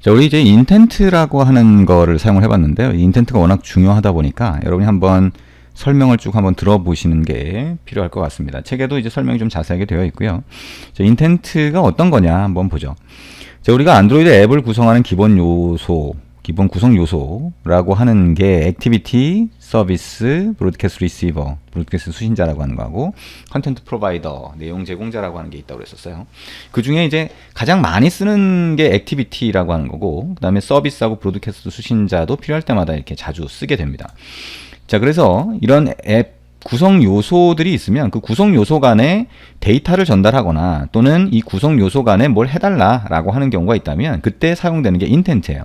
자, 우리 이제 인텐트라고 하는 거를 사용을 해봤는데요. 이 인텐트가 워낙 중요하다 보니까 여러분이 한번 설명을 쭉 한번 들어보시는 게 필요할 것 같습니다. 책에도 이제 설명이 좀 자세하게 되어 있고요. 자, 인텐트가 어떤 거냐 한번 보죠. 자, 우리가 안드로이드 앱을 구성하는 기본 요소, 기본 구성 요소라고 하는 게 액티비티, 서비스, 브로드캐스트 리시버, 브로드캐스트 수신자라고 하는 거하고 컨텐트 프로바이더, 내용 제공자라고 하는 게 있다고 그랬었어요. 그 중에 이제 가장 많이 쓰는 게 액티비티라고 하는 거고 그다음에 서비스하고 브로드캐스트 수신자도 필요할 때마다 이렇게 자주 쓰게 됩니다. 자, 그래서 이런 앱 구성 요소들이 있으면 그 구성 요소 간에 데이터를 전달하거나 또는 이 구성 요소 간에 뭘 해달라라고 하는 경우가 있다면 그때 사용되는 게 인텐트예요.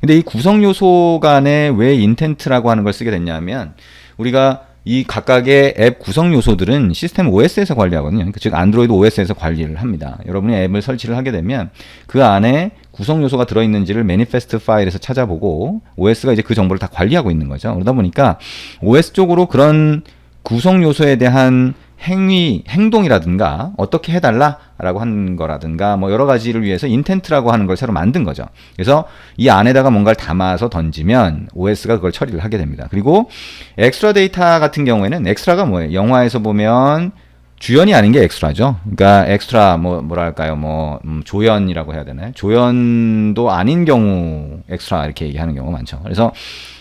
근데 이 구성 요소 간에 왜 인텐트라고 하는 걸 쓰게 됐냐면 우리가 이 각각의 앱 구성 요소들은 시스템 OS에서 관리하거든요. 즉 안드로이드 OS에서 관리를 합니다. 여러분이 앱을 설치를 하게 되면 그 안에 구성 요소가 들어있는지를 매니페스트 파일에서 찾아보고 OS가 이제 그 정보를 다 관리하고 있는 거죠. 그러다 보니까 OS 쪽으로 그런 구성 요소에 대한 행위, 행동이라든가 어떻게 해달라라고 하는 거라든가 뭐 여러 가지를 위해서 인텐트라고 하는 걸 새로 만든 거죠. 그래서 이 안에다가 뭔가를 담아서 던지면 OS가 그걸 처리를 하게 됩니다. 그리고 엑스트라 데이터 같은 경우에는 엑스트라가 뭐예요? 영화에서 보면 주연이 아닌 게 엑스트라죠. 그러니까 엑스트라 뭐 뭐랄까요? 뭐 음, 조연이라고 해야 되나요? 조연도 아닌 경우 엑스트라 이렇게 얘기하는 경우가 많죠. 그래서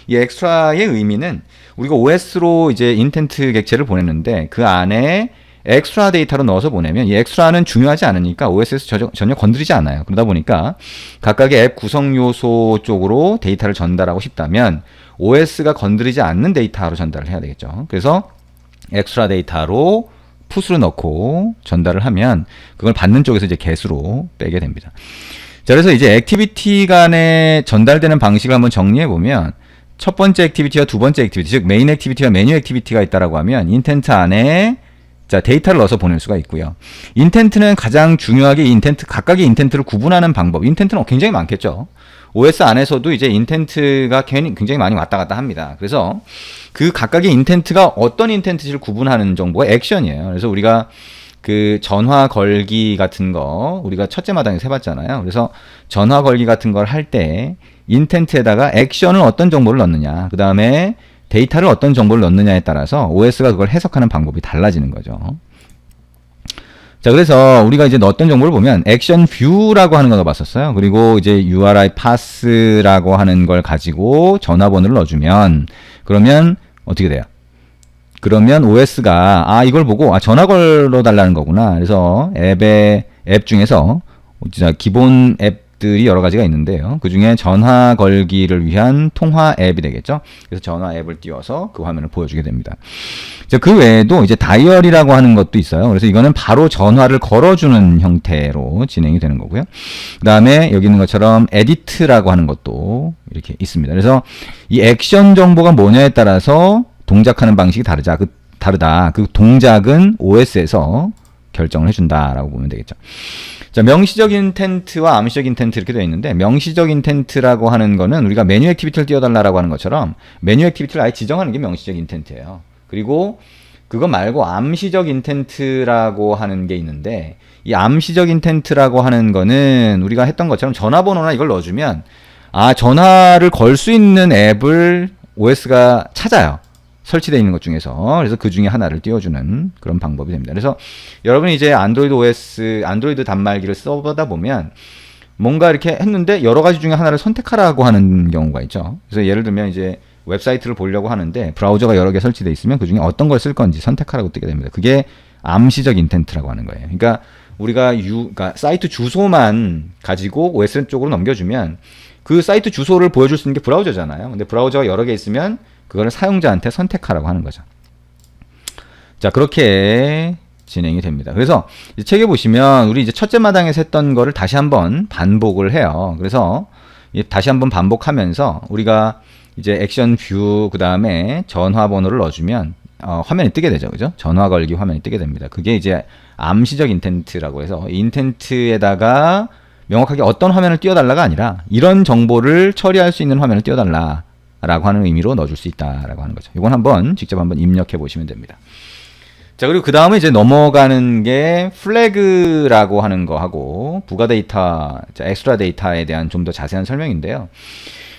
이 엑스트라의 의미는 우리가 OS로 이제 인텐트 객체를 보냈는데 그 안에 엑스트라 데이터로 넣어서 보내면 이 엑스트라는 중요하지 않으니까 OS에서 전혀, 건드리지 않아요. 그러다 보니까 각각의 앱 구성 요소 쪽으로 데이터를 전달하고 싶다면 OS가 건드리지 않는 데이터로 전달을 해야 되겠죠. 그래서 엑스트라 데이터로 풋으로 넣고 전달을 하면 그걸 받는 쪽에서 이제 개수로 빼게 됩니다. 자, 그래서 이제 액티비티 간에 전달되는 방식을 한번 정리해 보면 첫 번째 액티비티와 두 번째 액티비티, 즉 메인 액티비티와 메뉴 액티비티가 있다라고 하면 인텐트 안에 자, 데이터를 넣어서 보낼 수가 있고요. 인텐트는 가장 중요하게 인텐트, 각각의 인텐트를 구분하는 방법. 인텐트는 굉장히 많겠죠. OS 안에서도 이제 인텐트가 굉장히 많이 왔다 갔다 합니다. 그래서 그 각각의 인텐트가 어떤 인텐트를 구분하는 정보가 액션이에요. 그래서 우리가 그 전화 걸기 같은 거 우리가 첫째 마당에서 해봤잖아요. 그래서 전화 걸기 같은 걸 할 때 인텐트에다가 액션을 어떤 정보를 넣느냐, 그 다음에 데이터를 어떤 정보를 넣느냐에 따라서 OS가 그걸 해석하는 방법이 달라지는 거죠. 자, 그래서 우리가 이제 넣었던 정보를 보면 액션 뷰라고 하는 걸 봤었어요. 그리고 이제 URI pass라고 하는 걸 가지고 전화번호를 넣어주면 그러면 어떻게 돼요? 그러면 OS가 아 이걸 보고 아 전화 걸어 달라는 거구나. 그래서 앱의 앱 중에서 진짜 기본 앱들이 여러 가지가 있는데요. 그 중에 전화 걸기를 위한 통화 앱이 되겠죠. 그래서 전화 앱을 띄워서 그 화면을 보여주게 됩니다. 그 외에도 이제 다이얼이라고 하는 것도 있어요. 그래서 이거는 바로 전화를 걸어주는 형태로 진행이 되는 거고요. 그 다음에 여기 있는 것처럼 에디트라고 하는 것도 이렇게 있습니다. 그래서 이 액션 정보가 뭐냐에 따라서 동작하는 방식이 다르자. 그 다르다. 그 동작은 OS에서 결정을 해준다라고 보면 되겠죠. 자, 명시적 인 텐트와 암시적 인 텐트 이렇게 되어 있는데 명시적 인 텐트라고 하는 거는 우리가 메뉴 액티비티를 띄워달라고 하는 것처럼 메뉴 액티비티를 아예 지정하는 게 명시적 인 텐트예요. 그리고 그거 말고 암시적 인 텐트라고 하는 게 있는데 이 암시적 인 텐트라고 하는 거는 우리가 했던 것처럼 전화번호나 이걸 넣어주면 아 전화를 걸 수 있는 앱을 OS가 찾아요. 설치되어 있는 것 중에서 그래서 그 중에 하나를 띄워주는 그런 방법이 됩니다. 그래서 여러분이 이제 안드로이드 OS 안드로이드 단말기를 써보다 보면 뭔가 이렇게 했는데 여러 가지 중에 하나를 선택하라고 하는 경우가 있죠. 그래서 예를 들면 이제 웹사이트를 보려고 하는데 브라우저가 여러 개 설치되어 있으면 그 중에 어떤 걸 쓸 건지 선택하라고 뜨게 됩니다. 그게 암시적 인텐트라고 하는 거예요. 그러니까 우리가 유, 그러니까 사이트 주소만 가지고 OS 쪽으로 넘겨주면 그 사이트 주소를 보여줄 수 있는 게 브라우저잖아요. 근데 브라우저가 여러 개 있으면 그거를 사용자한테 선택하라고 하는 거죠. 자, 그렇게 진행이 됩니다. 그래서 책에 보시면 우리 이제 첫째 마당에서 했던 거를 다시 한번 반복을 해요. 그래서 다시 한번 반복하면서 우리가 이제 액션 뷰 그다음에 전화 번호를 넣어주면 어, 화면이 뜨게 되죠. 그죠? 전화 걸기 화면이 뜨게 됩니다. 그게 이제 암시적 인텐트라고 해서 인텐트에다가 명확하게 어떤 화면을 띄워달라가 아니라 이런 정보를 처리할 수 있는 화면을 띄워달라 라고 하는 의미로 넣어줄 수 있다라고 하는 거죠. 이건 한번 직접 한번 입력해 보시면 됩니다. 자, 그리고 그 다음에 이제 넘어가는 게 플래그라고 하는 거 하고 부가 데이터, 자, 엑스트라 데이터에 대한 좀 더 자세한 설명인데요.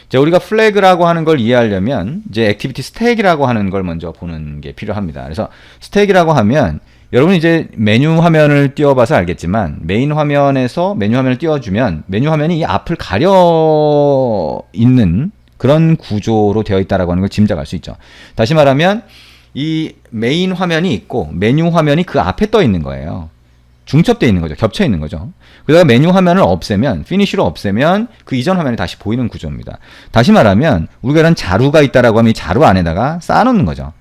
자, 우리가 플래그라고 하는 걸 이해하려면 이제 액티비티 스택이라고 하는 걸 먼저 보는 게 필요합니다. 그래서 스택이라고 하면 여러분 이제 메뉴 화면을 띄워봐서 알겠지만 메인 화면에서 메뉴 화면을 띄워주면 메뉴 화면이 이 앞을 가려 있는 그런 구조로 되어 있다라고 하는 걸 짐작할 수 있죠. 다시 말하면 이 메인 화면이 있고 메뉴 화면이 그 앞에 떠 있는 거예요. 중첩되어 있는 거죠. 겹쳐 있는 거죠. 그다가 메뉴 화면을 없애면 피니쉬로 없애면 그 이전 화면이 다시 보이는 구조입니다. 다시 말하면 우리가 이런 자루가 있다라고 하면 이 자루 안에다가 쌓아놓는 거죠.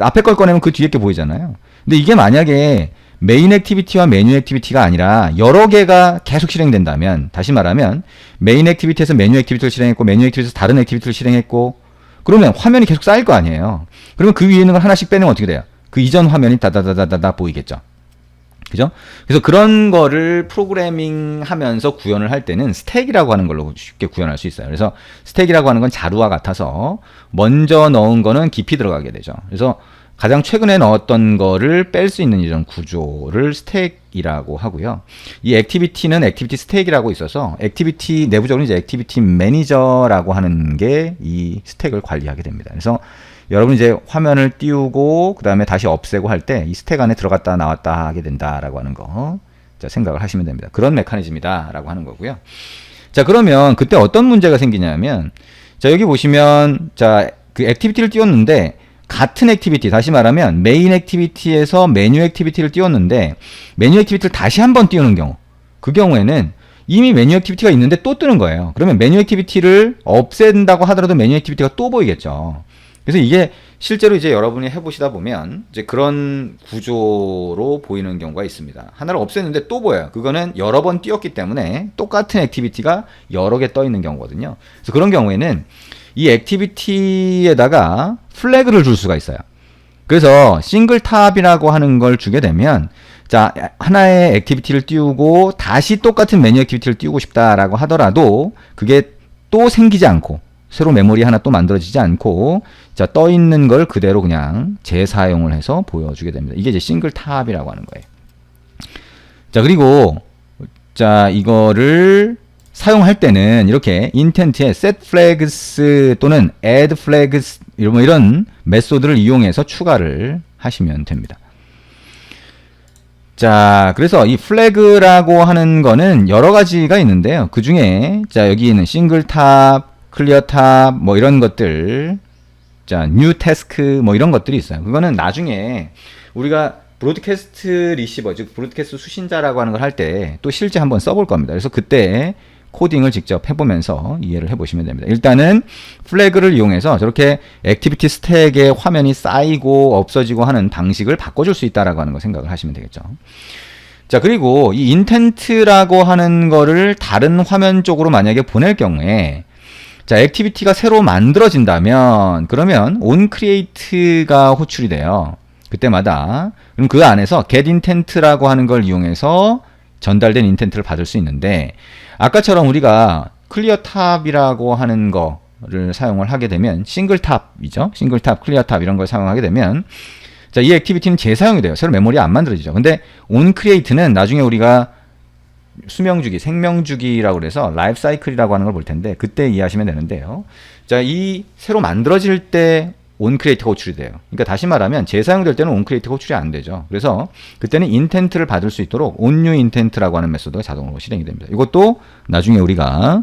앞에 걸 꺼내면 그 뒤에 게 보이잖아요. 근데 이게 만약에 메인 액티비티와 메뉴 액티비티가 아니라 여러 개가 계속 실행된다면 다시 말하면 메인 액티비티에서 메뉴 액티비티를 실행했고 메뉴 액티비티에서 다른 액티비티를 실행했고 그러면 화면이 계속 쌓일 거 아니에요. 그러면 그 위에 있는 걸 하나씩 빼내면 어떻게 돼요? 그 이전 화면이 다다다다다다 보이겠죠. 그죠? 그래서 그런 거를 프로그래밍 하면서 구현을 할 때는 스택이라고 하는 걸로 쉽게 구현할 수 있어요. 그래서 스택이라고 하는 건 자루와 같아서 먼저 넣은 거는 깊이 들어가게 되죠. 그래서 가장 최근에 넣었던 거를 뺄 수 있는 이런 구조를 스택이라고 하고요. 이 액티비티는 액티비티 스택이라고 있어서 액티비티 내부적으로 이제 액티비티 매니저라고 하는 게 이 스택을 관리하게 됩니다. 그래서 여러분 이제 화면을 띄우고 그다음에 다시 없애고 할 때 이 스택 안에 들어갔다 나왔다 하게 된다라고 하는 거 자, 생각을 하시면 됩니다. 그런 메커니즘이다라고 하는 거고요. 자, 그러면 그때 어떤 문제가 생기냐면 자, 여기 보시면 자, 그 액티비티를 띄웠는데 같은 액티비티 다시 말하면 메인 액티비티에서 메뉴 액티비티를 띄웠는데 메뉴 액티비티를 다시 한 번 띄우는 경우 그 경우에는 이미 메뉴 액티비티가 있는데 또 뜨는 거예요. 그러면 메뉴 액티비티를 없앤다고 하더라도 메뉴 액티비티가 또 보이겠죠. 그래서 이게 실제로 이제 여러분이 해보시다 보면 이제 그런 구조로 보이는 경우가 있습니다. 하나를 없앴는데 또 보여요. 그거는 여러 번 띄웠기 때문에 똑같은 액티비티가 여러 개 떠 있는 경우거든요. 그래서 그런 경우에는 이 액티비티에다가 플래그를 줄 수가 있어요. 그래서 싱글 탑이라고 하는 걸 주게 되면 자 하나의 액티비티를 띄우고 다시 똑같은 메뉴 액티비티를 띄우고 싶다라고 하더라도 그게 또 생기지 않고 새로 메모리 하나 또 만들어지지 않고 자 떠 있는 걸 그대로 그냥 재사용을 해서 보여주게 됩니다. 이게 이제 싱글 탑이라고 하는 거예요. 자 그리고 자 이거를 사용할 때는 이렇게 인텐트에 set flags 또는 add flags 이런 뭐 이런 메소드를 이용해서 추가를 하시면 됩니다. 자, 그래서 이 플래그라고 하는 거는 여러 가지가 있는데요. 그 중에 자, 여기 있는 싱글 탑, 클리어 탑, 뭐 이런 것들, 자, 뉴 태스크 뭐 이런 것들이 있어요. 그거는 나중에 우리가 브로드캐스트 리시버, 즉 브로드캐스트 수신자라고 하는 걸 할 때 또 실제 한번 써볼 겁니다. 그래서 그때 코딩을 직접 해보면서 이해를 해보시면 됩니다. 일단은 플래그를 이용해서 저렇게 액티비티 스택에 화면이 쌓이고 없어지고 하는 방식을 바꿔줄 수 있다라고 하는 거 생각을 하시면 되겠죠. 자 그리고 이 인텐트라고 하는 거를 다른 화면 쪽으로 만약에 보낼 경우에 자 액티비티가 새로 만들어진다면 그러면 on create가 호출이 돼요. 그때마다 그럼 그 안에서 get intent라고 하는 걸 이용해서 전달된 인텐트를 받을 수 있는데 아까처럼 우리가 클리어 탑이라고 하는 거를 사용을 하게 되면 싱글 탑이죠. 싱글 탑, 클리어 탑 이런 걸 사용하게 되면 자, 이 액티비티는 재사용이 돼요. 새로 메모리 안 만들어지죠. 근데 on create는 나중에 우리가 수명 주기, 생명 주기라고 그래서 라이프 사이클이라고 하는 걸 볼 텐데 그때 이해하시면 되는데요. 자, 이 새로 만들어질 때 온크리에이트가 호출이 돼요. 그러니까 다시 말하면 재사용될 때는 온크리에이트가 호출이 안 되죠. 그래서 그때는 인텐트를 받을 수 있도록 온뉴 인텐트라고 하는 메소드가 자동으로 실행이 됩니다. 이것도 나중에 우리가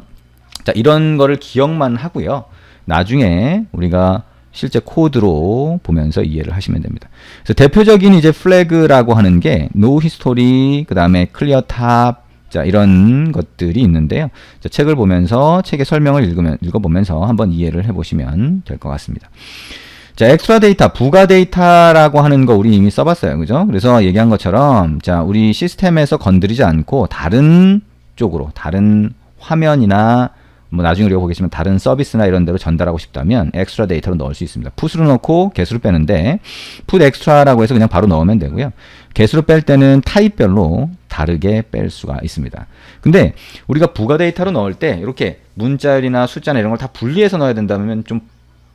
자 이런 거를 기억만 하고요. 나중에 우리가 실제 코드로 보면서 이해를 하시면 됩니다. 그래서 대표적인 이제 플래그라고 하는 게 no history, 그 다음에 clear top, 자, 이런 것들이 있는데요. 자, 책을 보면서 책의 설명을 읽으면, 읽어보면서 한번 이해를 해보시면 될 것 같습니다. 자, 엑스트라 데이터, 부가 데이터라고 하는 거 우리 이미 써봤어요. 그죠? 그래서 얘기한 것처럼, 자, 우리 시스템에서 건드리지 않고 다른 쪽으로, 다른 화면이나 뭐 나중에 우리가 보겠지만 다른 서비스나 이런 데로 전달하고 싶다면 엑스트라 데이터로 넣을 수 있습니다. 풋으로 넣고 개수로 빼는데 풋 엑스트라라고 해서 그냥 바로 넣으면 되고요. 개수로 뺄 때는 타입별로 다르게 뺄 수가 있습니다. 근데 우리가 부가 데이터로 넣을 때 이렇게 문자열이나 숫자나 이런 걸 다 분리해서 넣어야 된다면 좀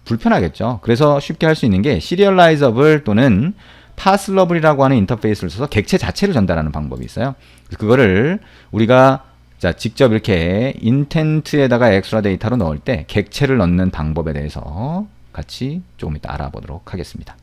불편하겠죠. 그래서 쉽게 할 수 있는 게 시리얼라이저블 또는 파슬러블이라고 하는 인터페이스를 써서 객체 자체를 전달하는 방법이 있어요. 그거를 우리가 자 직접 이렇게 인텐트에다가 엑스트라 데이터로 넣을 때 객체를 넣는 방법에 대해서 같이 조금 이따 알아보도록 하겠습니다.